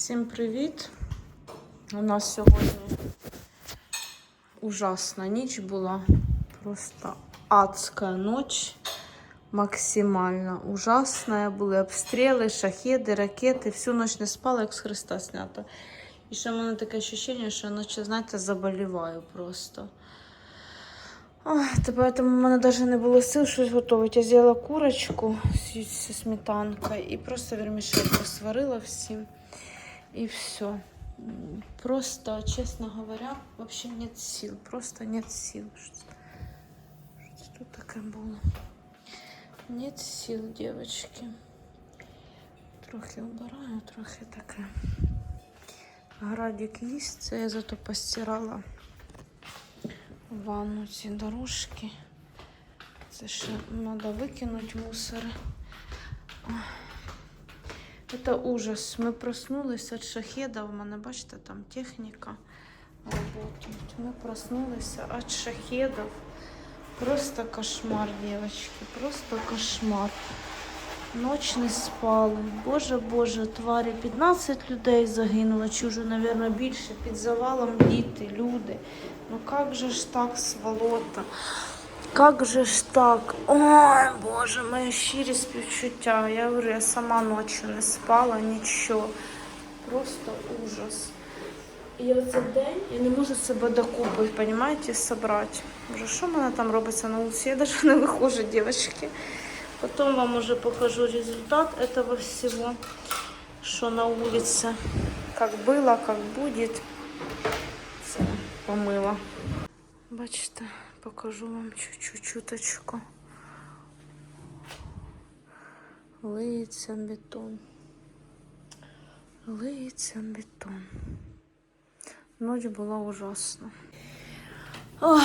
Всім привіт! У нас сьогодні ужасна ніч була. Просто адська ніч. Максимально ужасна. Були обстріли, шахеди, ракети. Всю ніч не спала, як з Христа снято. І ще в мене таке відчуття, що я ночі, знаєте, заболіваю просто. Ой, поэтому в мене навіть не було сил щось готувати. Я з'їла курочку зі сметанкою і просто вермішель посварила всім. И все. Просто, честно говоря, вообще нет сил. Просто нет сил. Что, тут такое было? Нет сил, девочки. Трохи убираю, трохи таке. Градик їсть, це я зато постирала ванну ці дорожки. Це ще треба викинути мусор. Это ужас. Ми проснулися від шахеда. У мене, бачите, там техніка работает. Ми проснулися від шахедів. Просто кошмар, девочки. Просто кошмар. Ночь не спали. Боже, Боже, тварі. 15 людей загинуло, вже, мабуть, більше. Під завалом діти, люди. Ну як же ж так, сволота? Как же ж так? Ой, Боже, моє щирі співчуття. Я говорю, я сама ночі не спала, нічого. Просто ужас. І оцей день я не можу себе докупи, понимаете, собрати. Боже, що в мене там робиться на вулиці? Я навіть не виходжу, дівчатки. Потім вам уже покажу результат этого всего, що на вулиці. Как было, как будет. Все, помила. Бачите, Покажу вам чуть-чуть чуточку. Лиється бетон. Лиється бетон. Ночь була ужасна. Ох,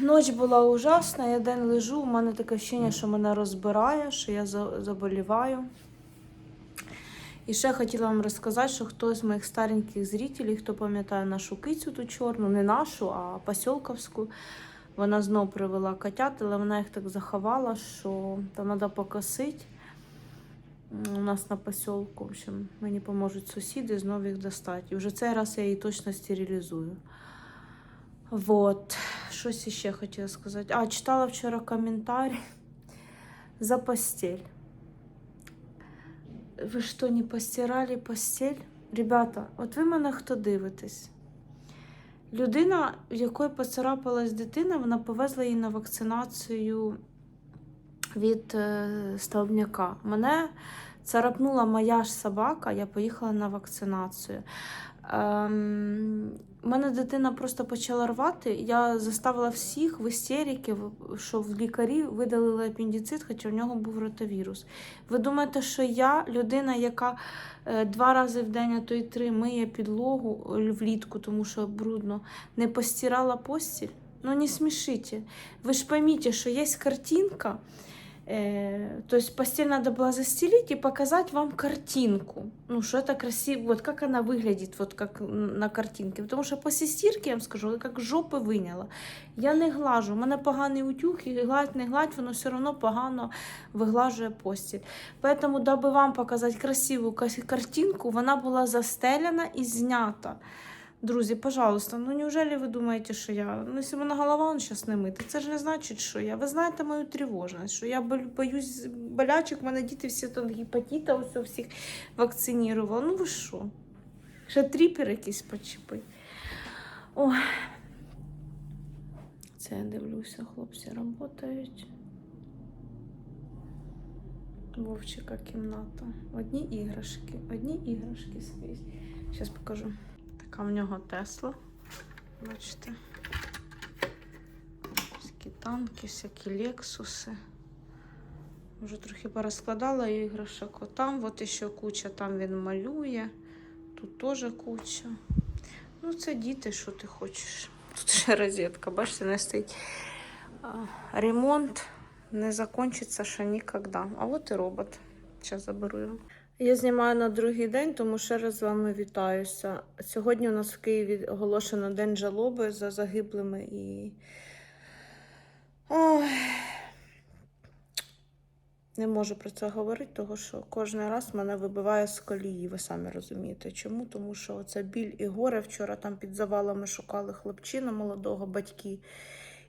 ніч була ужасна, я день лежу, у мене таке вчення, що мене розбирає, що я заболіваю. І ще хотіла вам розказати, що хто з моїх стареньких зрителів, хто пам'ятає нашу кицю ту чорну, не нашу, а посілковську, вона знов привела котят, але вона їх так заховала, що там треба покосити. У нас на посілку, в общем, мені поможуть сусіди знов їх достати. І вже цей раз я її точно стерилізую. Вот. Щось ще хотіла сказати. А, читала вчора коментарі за постель. Ви що, не постирали постель? Ребята, от ви мене хто дивитесь? Людина, в якої поцарапалась дитина, вона повезла її на вакцинацію від е, столбняка. Мене царапнула моя ж собака, я поїхала на вакцинацію. Ем, мене дитина просто почала рвати. Я заставила всіх в істерики, в- що в лікарі видалили апендицит, хоча в нього був ротавірус. Ви думаєте, що я людина, яка е, два рази в день, а то й три миє підлогу е, влітку, тому що брудно, не постирала постіль? Ну не смешите. Вы ж поймите, что есть картинка, то есть постель надо было застелить и показать вам картинку. Ну, что это красиво, вот как она выглядит, вот как на картинке. Потому что после стирки, я вам скажу, как жопи виняла. Я не глажу, у мене поганий утюг, і гладь, не гладь, воно все одно погано виглажує постіль. Поэтому, даби вам показати красиву кас- картинку, вона була застеляна і знята. Друзі, пожалуйста, ну неужели ви думаєте, що я. Ну, якщо мене голова он зараз не мита, це ж не значить, що я. Ви знаєте мою тривожність, що я бо- боюсь болячок, в мене діти всі там гепатита, ось всіх вакцинували. Ну ви що? Ще тріпер якийсь почепи. Ой. Це я дивлюся, хлопці працюють. Вовчика кімната. Одні іграшки, одні іграшки скрізь. Зараз покажу. Така в нього Тесла. Бачите. Всякі танки, всякі лексуси. Вже трохи порозкладала іграшок. Отам от ще куча, там він малює. Тут теж куча. Ну, це діти, що ти хочеш. Тут ще розетка, бачите, не стоїть. Ремонт не закінчиться ще ніколи. А от і робот. Зараз заберу його. Я знімаю на другий день, тому ще раз з вами вітаюся. Сьогодні у нас в Києві оголошено День жалоби за загиблими і. Ой. Не можу про це говорити, тому що кожен раз мене вибиває з колії. Ви самі розумієте. Чому? Тому що це біль і горе. Вчора там під завалами шукали хлопчина молодого батьки.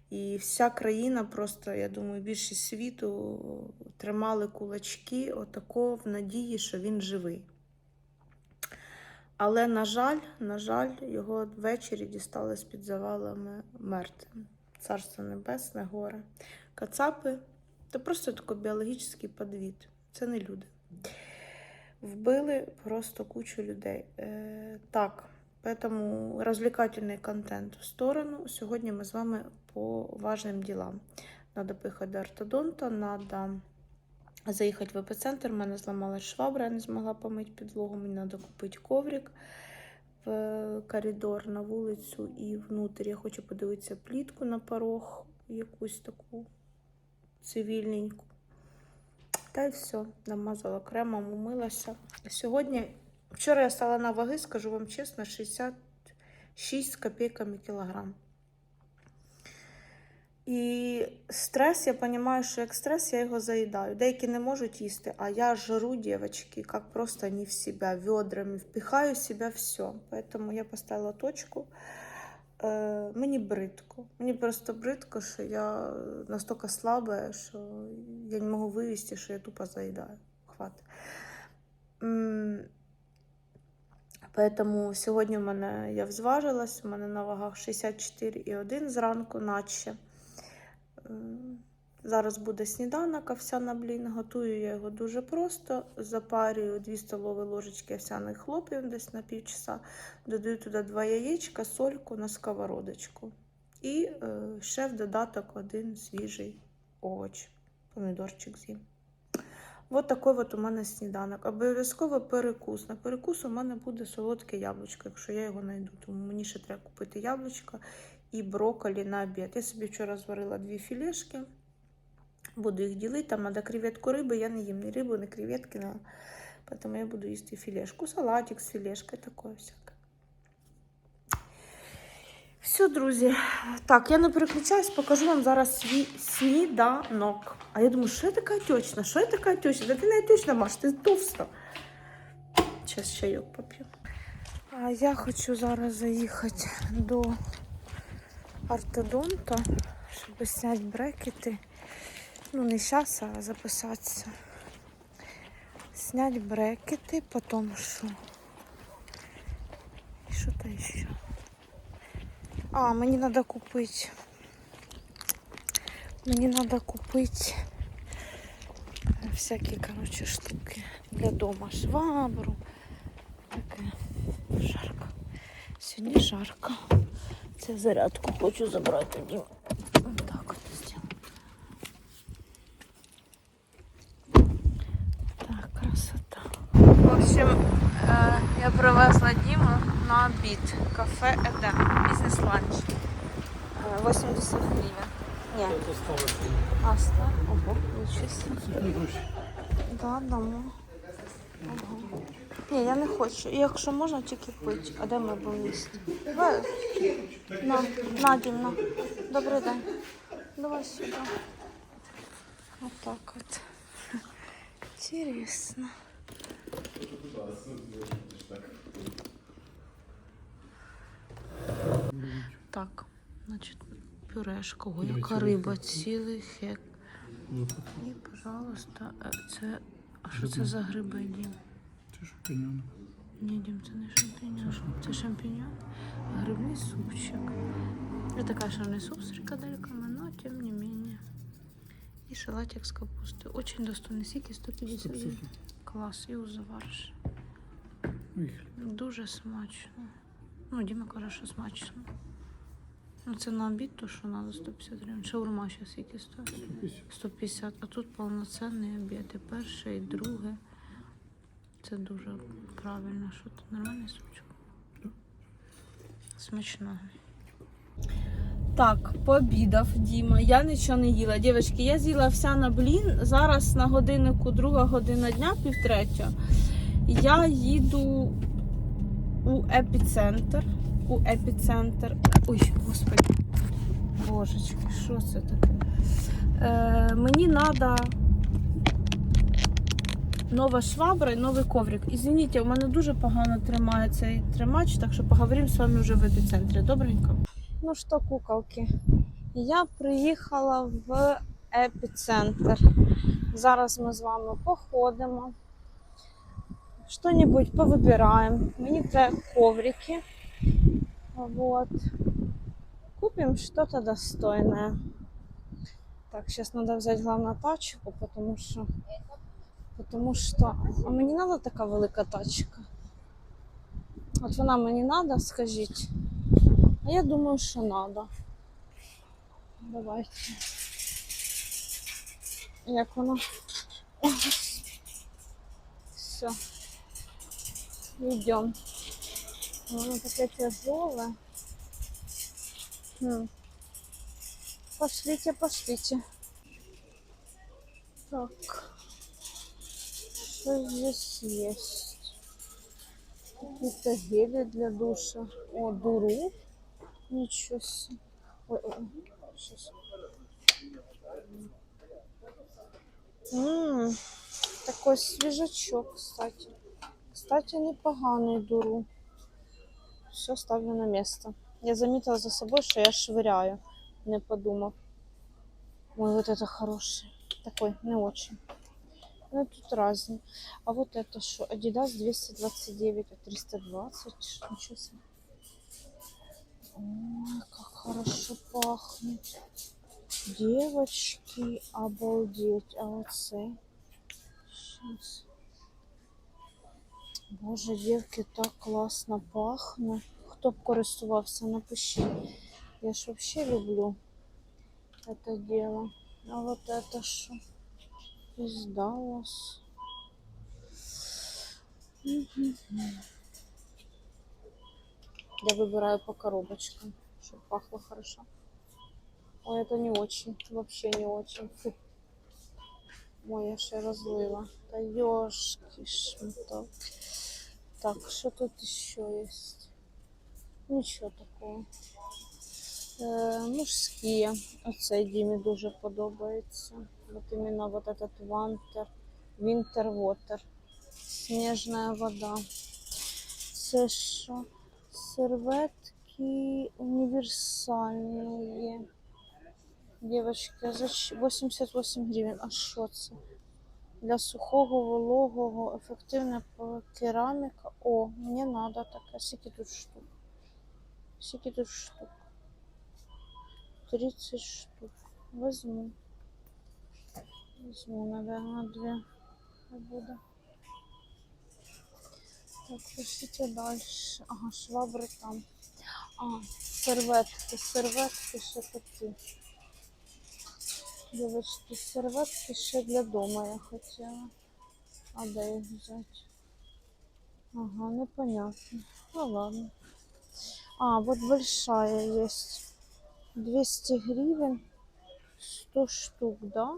І вся країна, просто, я думаю, більшість світу тримали кулачки отако в надії, що він живий. Але, на жаль, на жаль, його ввечері дістали з-під завалами мертвим. Царство Небесне, горе. Кацапи це просто такий біологічний підвід. Це не люди. Вбили просто кучу людей. Е, так, поэтому розвлекательний контент в сторону. Сьогодні ми з вами по важним ділам. Надо поїхати до ортодонта, надо заїхати в епіцентр. У мене зламалась швабра, я не змогла помити підлогу. Мені треба купити коврик в коридор на вулицю і внутрі. Я хочу подивитися плітку на порог, якусь таку цивільненьку. Та й все, намазала кремом, умилася. Сьогодні, вчора я стала на ваги, скажу вам чесно, 66 з копійками кілограм. І стрес, я розумію, що як стрес, я його заїдаю. Деякі не можуть їсти, а я жру, девочки, як просто не в себя, ведрами, впихаю в себя все. Поэтому я поставила точку. Е, мені бридко. Мені просто бридко, що я настільки слаба, що я не можу вивести, що я тупо заїдаю. Хват. Поэтому сьогодні в мене я взважилась, у мене на вагах 64,1 зранку, наче. Зараз буде сніданок, овсяна блін. Готую я його дуже просто. Запарюю 2 столові ложечки овсяних хлопів десь на півчаса. Додаю туди 2 яєчка, сольку на сковородочку. І е, ще в додаток один свіжий овоч, помідорчик з'їм. От такий от у мене сніданок. Обов'язково перекус. На перекус у мене буде солодке яблучко, якщо я його знайду. Тому мені ще треба купити яблучко і брокколі на обід. Я собі вчора зварила дві філешки. Буду їх ділити. Там треба креветку риби. Я не їм ні рибу, ні креветки. Поэтому я буду їсти філешку. Салатик з філешкою, таке всяке. Все, друзі. Так, я не переключаюсь, покажу вам зараз свій сніданок. А я думаю, що я така тьочна? Що я така тьочна? Да ти не тьочна, Маш, ти товста. Зараз чайок поп'ю. А я хочу зараз заїхати до ортодонта, щоб зняти брекети. Ну, не зараз, а записатися. Снять брекети, потім що? І що то ще? А, мені треба купити. Мені треба купити всякі, коротше, штуки для дома. Швабру. Таке жарко. Сьогодні жарко. Це зарядку хочу забрати тоді. Так от зробимо. Так, красота. В общем, е, я привезла Діму На обід. Кафе Едем. Бізнес-ланч. Е, 80 гривень. Ні. А, ста? Ого, нічого собі. Да, дамо. Ага. Ні, я не хочу. Якщо можна, тільки пити. А де ми будемо їсти? Давай. На, на. Добрий день. Давай сюди. Отак от. Интересно. Так, значить, пюрешка. Ой, яка риба, цілий хек. І, пожалуйста, е, це. А що це за гриби, Дім? Це шампіньони. Ні, Дім, це не шампіньон. Це шампіньон. Грибний супчик. Это, конечно, не суп с фрикадельками, но тем не менее. И салатик с капустой. Очень достойный сики, 150 гривен. Клас, і у завариш. Дуже смачно. Ну, Діма каже, що смачно. Ну, це на обід, то що треба 150 гривень. Шаурма зараз скільки стоїть? 150. А тут повноцінний обід. І перше, і друге. Це дуже правильно. Що тут нормальний супчик? Смачного. Так, пообідав Діма. Я нічого не їла. Дівчатки, я з'їла вся на блін. Зараз на годиннику друга година дня, півтретя. Я їду у епіцентр. У епіцентр. Ой, господи. Божечки, що це таке? Е, мені треба нова швабра і новий коврик. Извините, у мене дуже погано тримає цей тримач, так що поговоримо з вами вже в епіцентрі. Добренько. Ну що, куколки, я приїхала в епіцентр. Зараз ми з вами походимо. Что-нибудь повыбираем. Мені треба коврики. Вот. Купим что-то достойное. Так, сейчас надо взять главное тачку, потому что Потому що а мені треба така велика тачка. От вона мені треба, скажіть. А я думаю, що треба. Давайте. Як воно? Все. Йдем. Воно таке тяжеле. Хм. Пошлите, пошлите. Так. Что здесь есть? Какие-то гели для душа. О, дуру. Ничего себе. Ой, ой. Сейчас. М, такой свежачок, кстати. Кстати, непоганый дуру. Все ставлю на место. Я заметила за собой, что я швыряю, не подумав. Ой, вот это хороший. Такой, не очень. Ну, тут разные. А вот это что? Adidas 229, а 320. Ш- Ничего себе. Ой, как хорошо пахнет. Девочки, обалдеть. А вот це? Щас. Боже, дівки, так класно пахне. Хто б користувався, напишіть. Я ж вообще люблю это дело. А вот это Даллас. Мгм. Я выбираю по коробочкам, чтобы пахло хорошо. Ой, это не очень, вообще не очень. Ой, я ще разлила. Да ёшки шматок. Так, что тут еще есть? Ничего такого. Е, мужські. Оцей Дімі дуже подобається. От іменно вот этот вантер, Winter Water. Сніжна вода. Це що? Серветки універсальні. Дівчатки, за 88 гривень. А що це? Для сухого, вологого, ефективна кераміка. О, мені треба таке. Скільки тут штук? Скільки тут штук? 30 штук. Возьму. Возьму, две. Не буду. Так, пишите дальше. Ага, швабры там. А, серветки, серветки ще такі. Девочки, серветки ще для дома я хотела. А де їх взяти? Ага, непонятно. Ну ладно. А, вот большая есть. 200 гривен, 100 штук, да?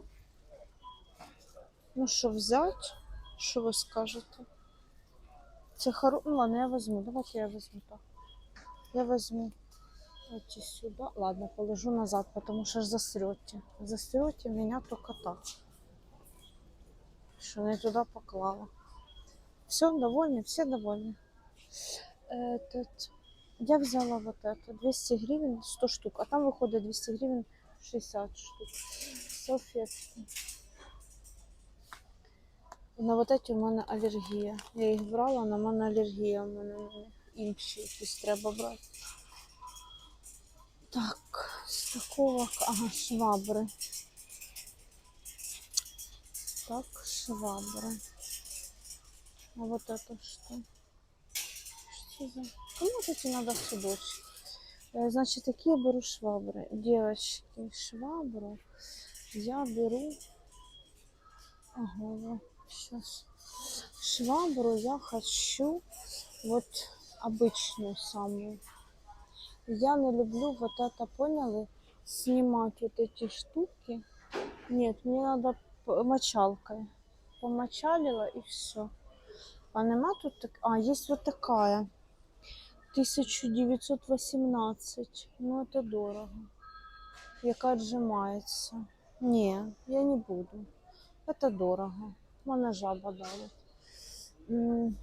Ну що, взять? Що ви скажете? Це хоро... Ну ладно, я возьму. Давайте я возьму так. Я возьму эти сюда. Ладно, положу назад, потому что ж засрете. Засрете меня только так. Что я туда поклала. Все, довольны? Все довольны. Этот... Я взяла вот это, 200 гривен, 100 штук, а там выходит 200 гривен 60 штук. Салфетки. На вот эти у мене алергія. Я їх брала, на мене алергія, у мене на них інші якісь треба брати. Так, з такого, ага, швабри. Так, швабри. А вот это что? Что за... Кому вот эти надо в судочек? Э, Значит, такие беру швабры. Девочки, швабру я беру... Ага, сейчас. Швабру я хочу вот обычную самую. Я не люблю вот это, поняли, снимать вот эти штуки. Нет, мне надо п- мочалкой. Помочалила и все. А нема тут так... А, есть вот такая. 1918. Ну, это дорого. Яка отжимается. Не, я не буду. Это дорого. мене жаба давит. М,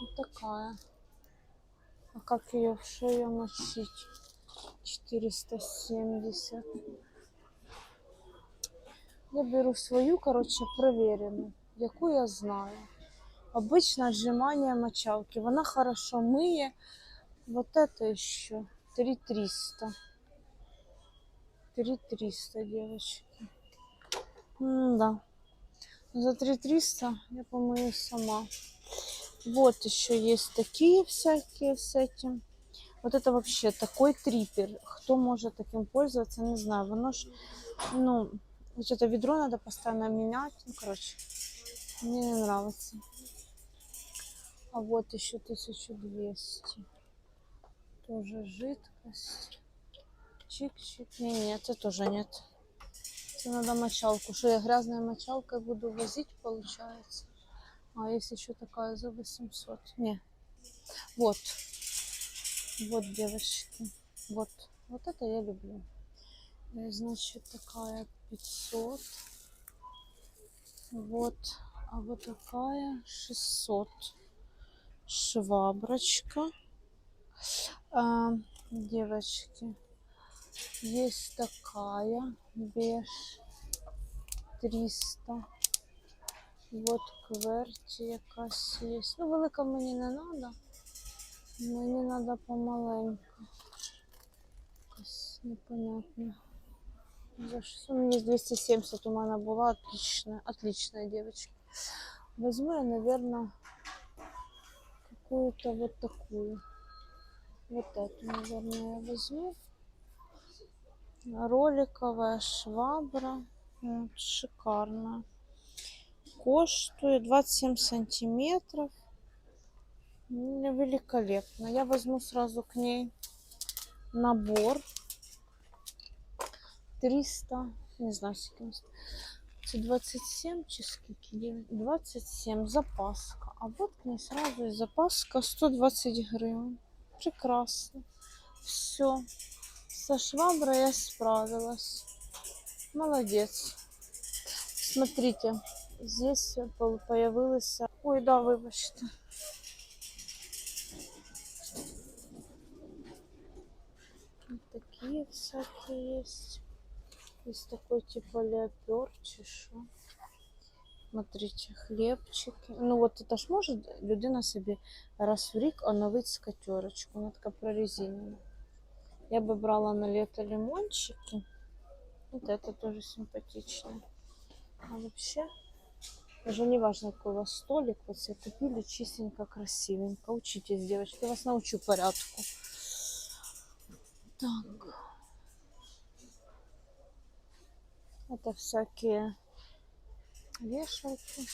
Вот такая. А как ее, что ее носить? 470. Я беру свою, короче, проверенную, яку я знаю. Обычно отжимание мочалки. Вона хорошо мыє. Вот это еще 3300. 3300, девочки. да. За 3300 я помою сама. Вот еще есть такие всякие с этим. Вот это вообще такой трипер. Кто может таким пользоваться, не знаю. Воно ж, ну, вот это ведро надо постоянно менять. Ну, короче, мне не нравится. А вот еще 1200. Тоже жидкость. Чик-чик. Не, нет, это тоже нет. Это надо мочалку. Что я грязной мочалкой буду возить, получается? А если еще такая за 800? Не. Вот. Вот, девочки. Вот. Вот это я люблю. Значит, такая 500. Вот. А вот такая 600. Шваброчка. А, девочки. Есть такая беж 300. Вот кверті якась є. Ну, велика мені не треба. Мені треба помаленьку. Якась непонятна. За що? Мені 270 у мене була отличная, отличная девочка. Возьму я, наверное, какую-то вот такую. Вот эту, наверное, я возьму. Роликовая швабра. Вот, шикарная. Коштует 27 сантиметров. Великолепно. Я возьму сразу к ней набор. 300, не знаю. Це 27 чи скільки? Дев'ять? 27 запаска. А вот к ней сразу и запаска 120 гривен. Прекрасно. Все. Со шваброй я справилась. Молодец. Смотрите, здесь по- появилась... Ой, да, вибачте. Вот такие всякие есть. Есть такой типа леопер, чешу. Смотрите, хлібчики. Ну от это ж може людина собі раз в рік оновить скатерочку. Вона така прорезинена. Я бы брала на лето лимончики. Вот это тоже симпатично. А вообще, даже не важно, какой у вас столик, вот себе купили чистенько, красивенько. Учитесь, девочки, я вас научу порядку. Так. Это всякие вешалки.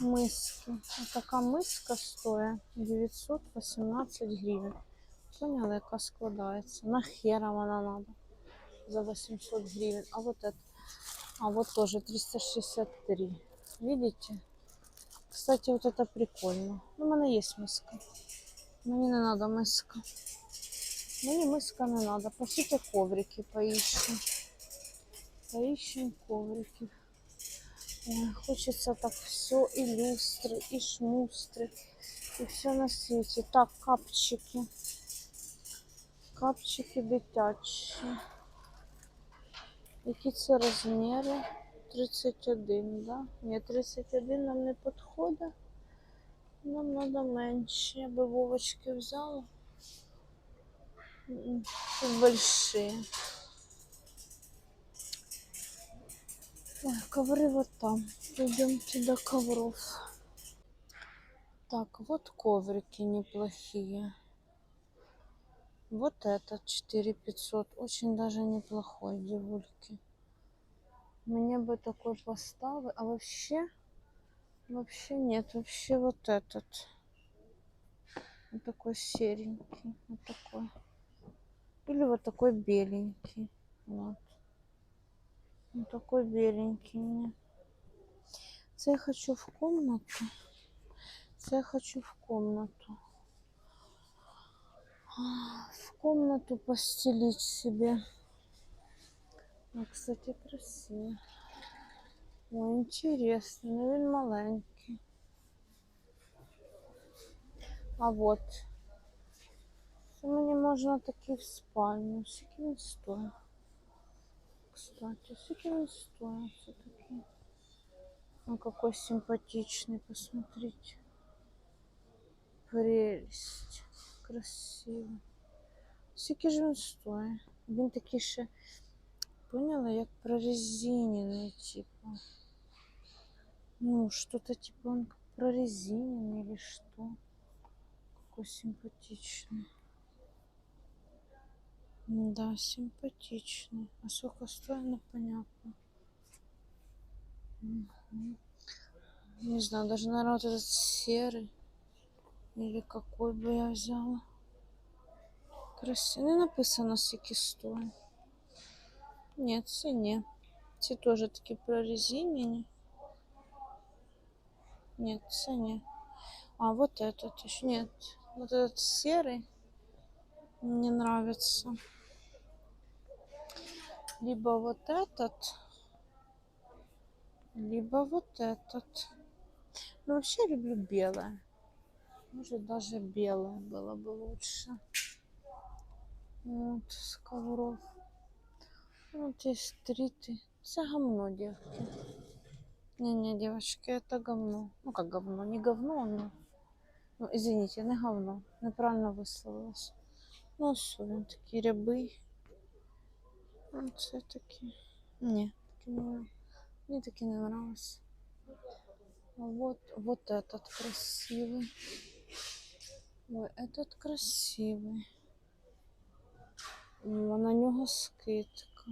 Миски. Вот така миска стоїть 918 гривень. Поняли, яка складається. На хера вона надо. За 800 гривен. А вот это. А вот тоже 363. Видите? Кстати, вот это прикольно. Ну, у мене є миска. Мені не надо миска. Мені миска не надо. Пошлите коврики поищем. Поищем коврики. Ой, хочется так все, и люстры, и шмустры, и все на свете. Так, капчики. Капчики дитячі. Які це розміри? 31, да? Ні, 31 нам не підходить. Нам треба менше. Я би Вовочки взяла. Тут большие. Ой, ковры вот там. Пойдемте до ковров. Так, вот коврики неплохие. Вот этот 4500. Очень даже неплохой, девульки. Мне бы такой поставы. А вообще, вообще нет. Вообще вот этот. Вот такой серенький. Вот такой. Или вот такой беленький. Вот. Вот такой беленький мне. Це я хочу в комнату. Це я хочу в комнату А, В комнату постелить себе. Ну, кстати, красиво. Ой, интересно, ну він маленький. А вот. Це мені можна такий в спальню. Скільки він стоїть? Кстати, скільки він стоїть все-таки? Ну, какой симпатичный, посмотрите. Прелесть. Красиво. Скільки ж він стоїть? Він такий ще, поняла, як прорезиненный, типа. Ну, что-то типа он как прорезиненный или что. Какой симпатичный. Да, симпатичный. А сколько стоит, непонятно. Мгм. Не знаю, даже, наверное, вот этот серый. Или какой бы я взяла. Красиво. Не написано, скільки стоїть. Нет, це не. Ці теж такі прорезинені. Нет, це не. А, вот этот еще. Нет, вот этот серый мне нравится. Либо вот этот, либо вот этот. Ну, вообще я люблю белое. Может, даже белое было бы лучше. Вот, с ковров. Вот есть триты. Это говно, девки. Не-не, девочки, это говно. Ну, как говно? Не говно, но... Ну, извините, не говно. Неправильно висловилась. Ну, що він такий рябий. Ну, це такі. Ні, такі не, мені такі не нравилось. А вот, вот этот красивый. Ой, этот красивый. О, на нього скидка.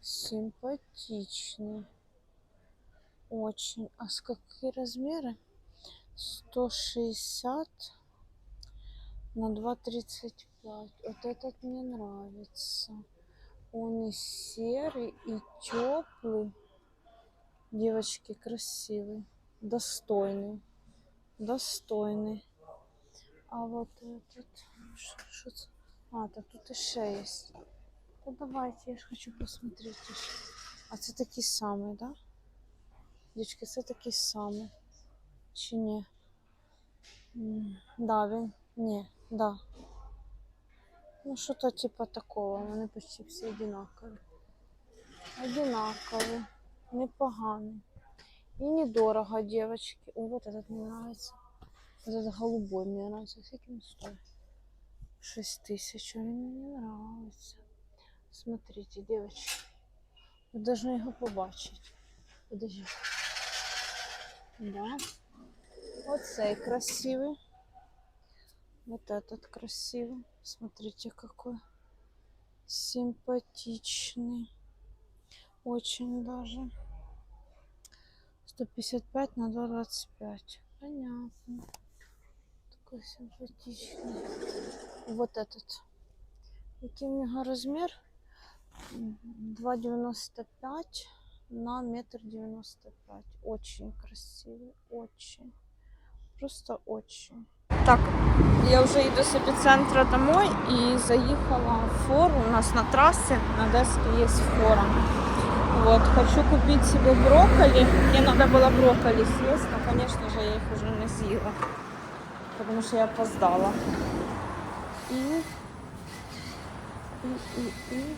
Симпатичный. Очень. А с какие размеры? 160 на 2,35. Вот этот мне нравится. Он и серый, и теплый. Девочки, красивый. Достойный. Достойный. А вот этот... ш- Что это? А, так тут еще есть. Да давайте, я же хочу посмотреть. еще. А це такий самий, да? Дівчатки, це такий самий. Чи ні? М, Да, він. Ні, да. Ну, що-то типа такого. Вони почти всі одинакові. Одинакові. Непоганий. І недорого, девочки. О, вот этот мне нравится. Вот этот голубой мне нравится. Сколько он стоит? 6 тысяч. Он мне нравится. Смотрите, девочки. Ви должны його побачити. Подожди. Да. Оцей красивый. Вот этот красивый. Смотрите, какой симпатичный. Очень даже. 155 на 225. Понятно. Такой симпатичный. Вот этот. Який у нього розмір? М, 2,95 на метр 95. Очень красивый, очень. Просто очень. Так, я вже йду з епіцентра домой і заїхала в фору. У нас на трассе на Одеске є фора. Вот, хочу купить себе брокколи. Мне надо было брокколи съесть, но, конечно же, я их уже не съела, потому что я опоздала. И... И, и, и...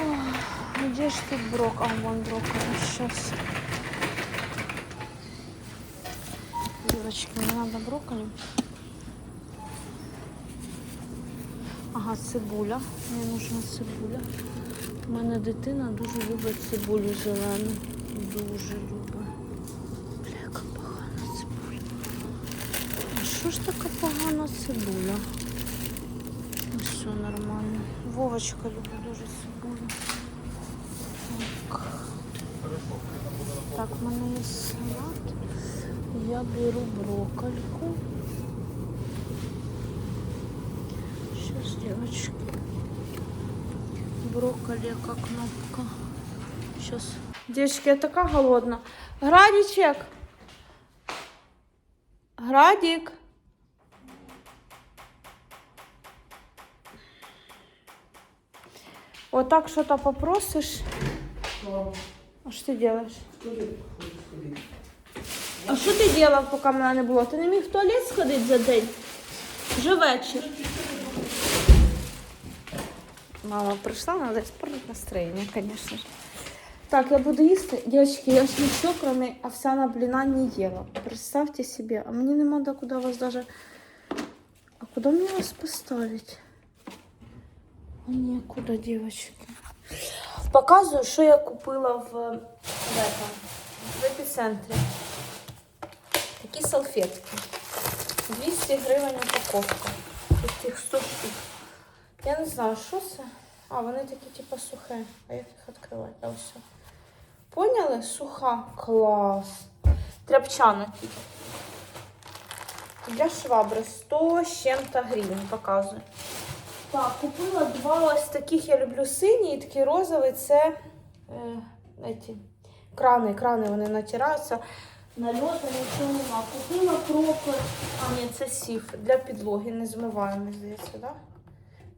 Ох, Где ж тут брок? А, вон брокколи. Сейчас. Девочки, мне надо брокколи. Ага, цибуля. Мені нужна цибуля. У мене дитина дуже любить цибулю зелену. Дуже любить. Бля, яка погана цибуля. А що ж така погана цибуля? Все нормально. Вовочка любить дуже цибулю. Так. Так, в мене є салат. Я беру броккольку. Сейчас, девочки. Брокколи, как кнопка. Сейчас. Девочки, я така голодна. Градичек. Градик. Вот так что-то попросишь. А що ти робиш? А що ти робив, поки мене не було? Ти не міг в туалет сходити за день? Вже вечір. Мама прийшла, треба испортить настроєння, звісно ж. Так, я буду їсти. Девочки, я ж нічого, кроме овсяного блина, не ела. Представьте себе. А мне не надо куда вас даже... А куда мне вас поставить? А некуда, девочки. Показую, що я купила в, в, этом, в епіцентрі. Такі салфетки. 200 гривень упаковка. Тут їх 100 штук. Я не знаю, що це. А, вони такі, типу, сухі. А як їх відкривати? А ось. Поняли? Суха. Клас. Тряпчана. Для швабри 100 з чим-то гривень показую. Так, купила два ось таких, я люблю сині і такий розовий. Це е, еті, крани, крани вони натираються. Нальота нічого нема. Купила кропи. А, ні, це сіф для підлоги. Не змиваємо, здається, так? Да?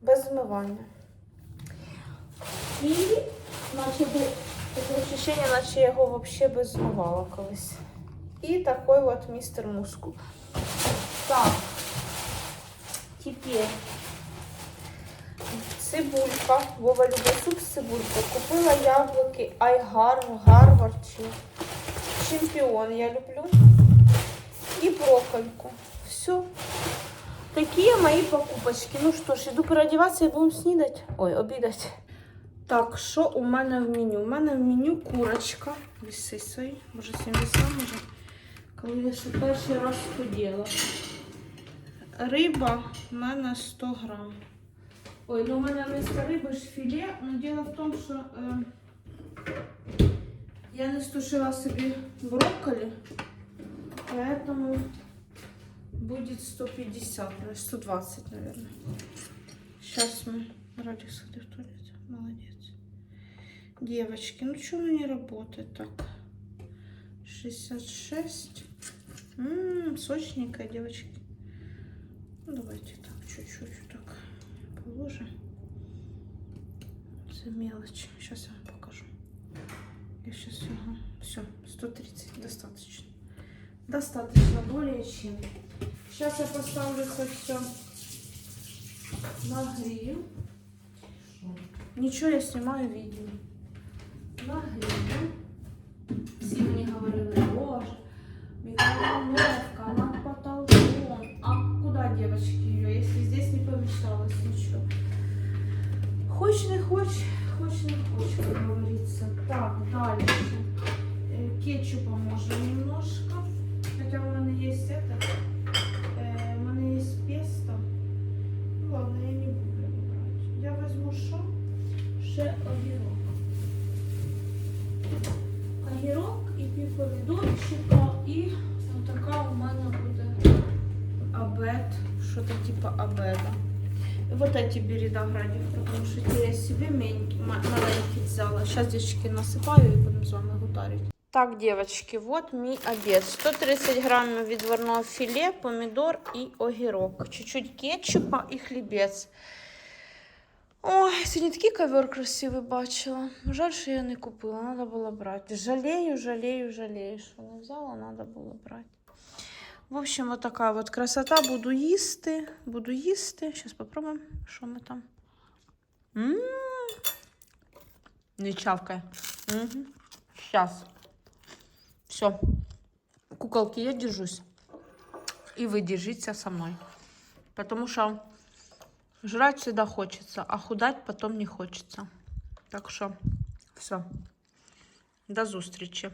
Без змивання. І наче таке відчуття, наче я його взагалі би змивала колись. І такий от містер мускул. Так. Тепер цибулька. Вова любить суп з цибулькою. Купила яблуки Айгар, Гарвард чи чемпіон я люблю. І броккольку. Такие мои покупочки. Ну что ж, иду переодеваться и будем снідать. Ой, обідать. Так, що у мене в меню? У мене в меню курочка. Віси свої. Може, 70 може. Коли я ще перший раз ходила. Риба в мене 100 грам. Ой, ну у мене вместо риби ж філе, но дело в тому, що е, я не стушила собі брокколи, поэтому будет 150, ну, 120, наверное. Сейчас мы ради сходи в туалет. Молодец. Девочки, ну что не работает так? 66. Ммм, сочненькая, девочки. Ну, давайте так, чуть-чуть так положим. Это мелочь. Сейчас я вам покажу. Я сейчас, ага, все, 130, достаточно. Достаточно, более чем. Сейчас я поставлю это все на гриль. Ничего, я снимаю видео. обед. Що-то типа обеда. И вот эти бери до градів, потому что те я себе менькі- ма- маленькі взяла. Сейчас, девочки, насыпаю и будем с вами гутарить. Так, девочки, вот мій обед. 130 грамів відварного філе, помідор і огірок. Чуть-чуть кетчупа і хлібець. Ой, сьогодні такий ковер красивий бачила. Жаль, що я не купила, треба було брати. Жалею, жалею, жалею, що не взяла, треба було брати. В общем, вот така вот красота. Буду їсти, буду їсти. Зараз попробуємо, що ми там. М-м-м. Не чавкай. Угу. Сейчас. Все. Куколки, я держусь. И вы держитесь со мной. Потому что жрать всегда хочется, а худать потом не хочется. Так что все. До зустрічі.